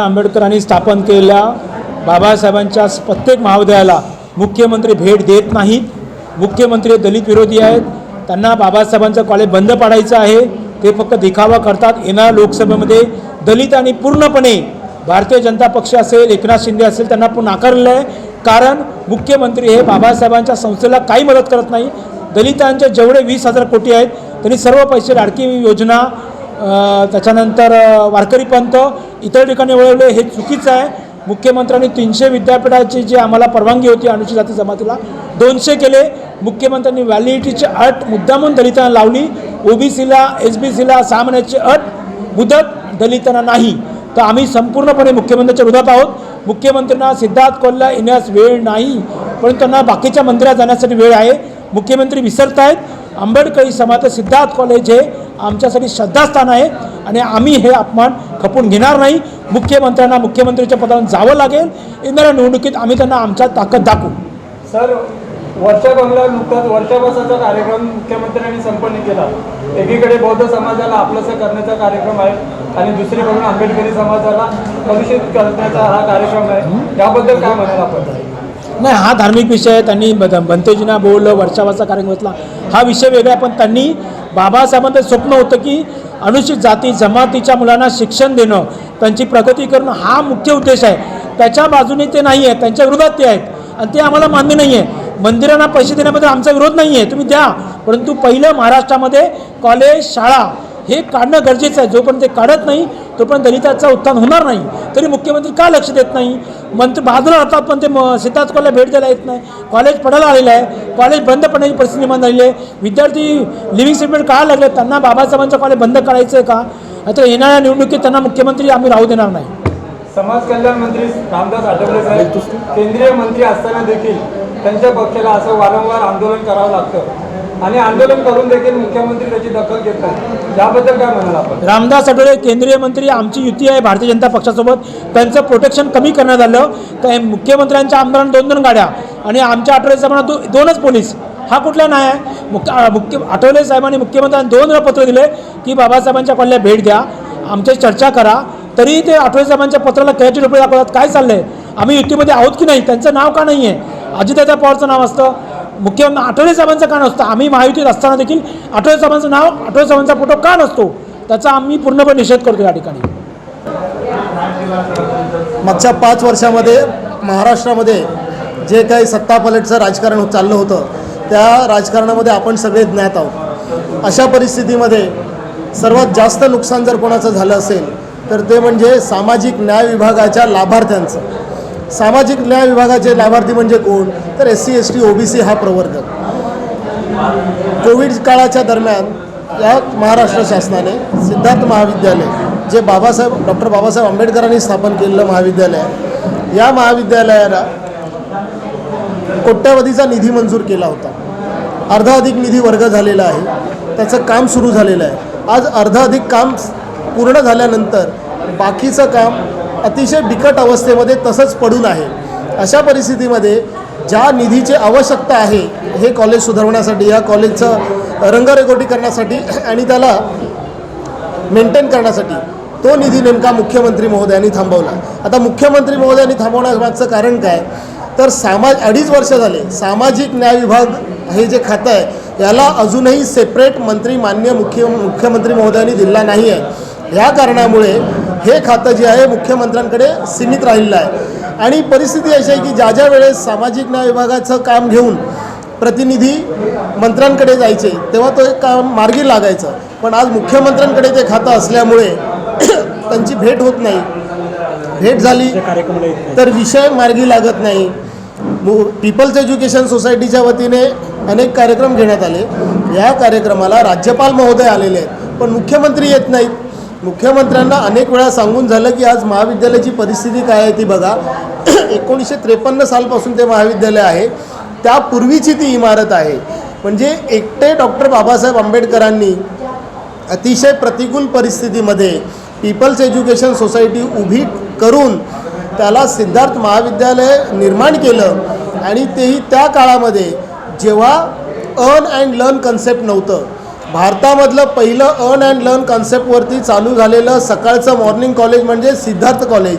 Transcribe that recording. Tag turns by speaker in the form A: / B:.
A: आंबेडकरांनी स्थापन केलेल्या बाबासाहेबांच्या प्रत्येक महाविद्यालयाला मुख्यमंत्री भेट देत नाहीत. मुख्यमंत्री दलित विरोधी आहेत. त्यांना बाबासाहेबांचं कॉलेज बंद पाडायचं आहे. ते फक्त दिखावा करतात. येणाऱ्या लोकसभेमध्ये दलित आणि पूर्णपणे भारतीय जनता पक्ष असेल एकनाथ शिंदे असेल त्यांना पण नाकारलेलं आहे. कारण मुख्यमंत्री हे बाबासाहेबांच्या संस्थेला काही मदत करत नाही. दलितांचे जेवढे वीस हजार कोटी आहेत त्यांनी सर्व पैसे लाडकी योजना त्याच्यानंतर वारकरी पंथ इतर ठिकाणी वळवले हे चुकीचं आहे. मुख्यमंत्र्यांनी तीनशे विद्यापीठाची जी आम्हाला परवानगी होती अनुसूचित जाती जमातीला दोनशे केले. मुख्यमंत्र्यांनी व्हॅलिडिटीची अट मुद्दामून दलितांना लावली. ओबीसीला एस बी सीला सहा महिन्याची अट मुदत दलितांना नाही. तर आम्ही संपूर्णपणे मुख्यमंत्र्यांच्या विरोधात आहोत. मुख्यमंत्र्यांना सिद्धार्थ कोल्हा येण्यास वेळ नाही पण त्यांना बाकीच्या मंदिरात जाण्यासाठी वेळ आहे. मुख्यमंत्री विसरत आहेत आंबेडकरी समाज सिद्धार्थ कॉलेज हे आमच्यासाठी श्रद्धास्थान आहे आणि आम्ही हे अपमान खपून घेणार नाही. मुख्यमंत्र्यांना मुख्यमंत्र्यांच्या पदावर जावं लागेल. येणाऱ्या निवडणुकीत आम्ही त्यांना आमच्या ताकद दाखवू.
B: सर वर्षा बंगला नुकताच वर्षापासाचा कार्यक्रम मुख्यमंत्र्यांनी संपन्न केला. एकीकडे बौद्ध समाजाला आपलंसं करण्याचा कार्यक्रम आहे आणि दुसरीकडून आंबेडकरी समाजाला कलुषित करण्याचा हा कार्यक्रम आहे. याबद्दल काय म्हणाल आपण?
A: नाही हा धार्मिक विषय आहे. त्यांनी ब- बंतेजींना बोललं वर्षावाचा कार्यक्रम घेतला हा विषय वेगळा पण त्यांनी बाबासाहेबांचं स्वप्न होतं की अनुसूचित जाती जमातीच्या मुलांना शिक्षण देणं त्यांची प्रगती करणं हा मुख्य उद्देश आहे. त्याच्या बाजूने ते नाही आहेत त्यांच्या विरोधात ते आहेत. आणि ते आम्हाला मान्य नाही आहे. मंदिरांना पैसे देण्याबद्दल आमचा विरोध नाही आहे. तुम्ही द्या. परंतु पहिलं महाराष्ट्रामध्ये कॉलेज शाळा हे काढणं गरजेचं आहे. जोपर्यंत ते काढत नाही तोपर्यंत दलिताचं उत्थान होणार नाही. तरी मुख्यमंत्री का लक्ष देत नाही? मंत्री बाजूला राहतात पण ते म सिद्धार्थ कॉलेज भेट द्यायला येत नाही. कॉलेज पडायला आलेलं आहे. कॉलेज बंद पडण्याची परिस्थिती निर्माण झालेली आहे. विद्यार्थी लिव्हिंग सर्टिफिकेट का लागले? त्यांना बाबासाहेबांचं कॉलेज बंद करायचं आहे का? आता येणाऱ्या निवडणुकीत त्यांना मुख्यमंत्री आम्ही राहू देणार नाही.
B: समाज कल्याण मंत्री रामदास आठवले साहेब केंद्रीय मंत्री असताना देखील त्यांच्या पक्षाला असं वारंवार आंदोलन करावं लागतं. आणि आंदोलन करून देखील मुख्यमंत्री त्याची दखल घेत काय म्हणाल आपण?
A: रामदास आठवले केंद्रीय मंत्री आमची युती आहे भारतीय जनता पक्षासोबत. त्यांचं प्रोटेक्शन कमी करण्यात आलं. तर मुख्यमंत्र्यांच्या आमदारांना दोन दोन गाड्या आणि आमच्या आठवले साहेबांना दो दोनच पोलीस. हा कुठला नाही आहे? मुख्य मुख्य आठवले साहेबांनी मुख्यमंत्र्यांना दोन वेळा पत्र दिले की बाबासाहेबांच्या कॉलला भेट द्या. आमच्या चर्चा करा. तरी ते आठवले साहेबांच्या पत्राला कयाची रुपये दाखवतात. काय चाललं आहे आम्ही युतीमध्ये आहोत की नाही? त्यांचं नाव का नाही आहे अजितदादा पवारचं नाव असतं. मुख्यमंत्री आठवले साहेबांचं का नसतं? आम्ही महायुतीत असताना देखील आठवले साहेबांचं नाव आठवले साहेबांचा फोटो का नसतो? त्याचा आम्ही पूर्णपणे निषेध करतो या ठिकाणी.
C: मागच्या पाच वर्षामध्ये महाराष्ट्रामध्ये जे काही सत्तापलटचं राजकारण हो- चाललं होतं त्या राजकारणामध्ये आपण सगळे ज्ञात आहोत. अशा परिस्थितीमध्ये सर्वात जास्त नुकसान जर कोणाचं झालं असेल तर ते म्हणजे सामाजिक न्याय विभागाच्या लाभार्थ्यांचं. सामाजिक न्याय विभागाचे लाभार्थी म्हणजे कोण? तर S C S T O B C हा प्रवर्ग कोविड काळाच्या दरम्यान या महाराष्ट्र शासनाने सिद्धार्थ महाविद्यालय जे बाबासाहेब डॉक्टर बाबासाहेब आंबेडकरांनी स्थापन केलेलं महाविद्यालय आहे या महाविद्यालयाला कोट्यावधीचा निधी मंजूर केला होता. अर्धाधिक निधी वर्ग झालेला आहे. त्याचं काम सुरू झालेलं आहे. आज अर्धाधिक काम पूर्ण झाल्यानंतर बाकीचं काम अतिशय बिकट अवस्थेमध्ये तसंच पडून आहे. अशा परिस्थितीमध्ये ज्या निधीची आवश्यकता आहे हे कॉलेज सुधारवण्यासाठी या कॉलेजचं रंगरेगोटी करण्यासाठी आणि त्याला मेंटेन करण्यासाठी तो निधी नेमका मुख्यमंत्री महोदयांनी थांबवला. आता मुख्यमंत्री महोदयांनी थांबवण्यामागचं कारण काय? तर सामाज अडीच वर्ष झाले सामाजिक न्याय विभाग हे जे खातं आहे याला अजूनही सेपरेट मंत्री मान्य मुख्य मुख्यमंत्री महोदयांनी दिला नाही आहे ह्या कारणामुळे हे खातं जे आहे मुख्यमंत्र्यांकडे सीमित राहिलेलं आहे. आणि परिस्थिती अशी आहे की ज्या ज्या वेळेस सामाजिक न्याय विभागाचं काम घेऊन प्रतिनिधी मंत्र्यांकडे जायचे तेव्हा तो एक काम मार्गी लागायचं. पण आज मुख्यमंत्र्यांकडे ते खातं असल्यामुळे त्यांची भेट होत नाही. भेट झाली. तर विषय मार्गी लागत नाही. मु- पीपल्स एज्युकेशन सोसायटीच्या वतीने अनेक कार्यक्रम घेण्यात आले. या कार्यक्रमाला राज्यपाल महोदय आलेले आहेत पण मुख्यमंत्री येत नाहीत. मुख्यमंत्र्यांना अनेक वेळा सांगून झालं की आज महाविद्यालयाची परिस्थिती काय आहे ती बघा. एकोणीसशे त्रेपन्न सालपासून ते महाविद्यालय आहे. त्यापूर्वीची ती इमारत आहे. म्हणजे एकटे डॉक्टर बाबासाहेब आंबेडकरांनी अतिशय प्रतिकूल परिस्थितीमध्ये पीपल्स एज्युकेशन सोसायटी उभी करून त्याला सिद्धार्थ महाविद्यालय निर्माण केलं. आणि तेही त्या काळामध्ये जेव्हा अर्न अँड लर्न कन्सेप्ट नव्हतं. भारतामधलं पहिलं अर्न अँड लर्न कॉन्सेप्टवरती चालू झालेलं सकाळचं मॉर्निंग कॉलेज म्हणजे सिद्धार्थ कॉलेज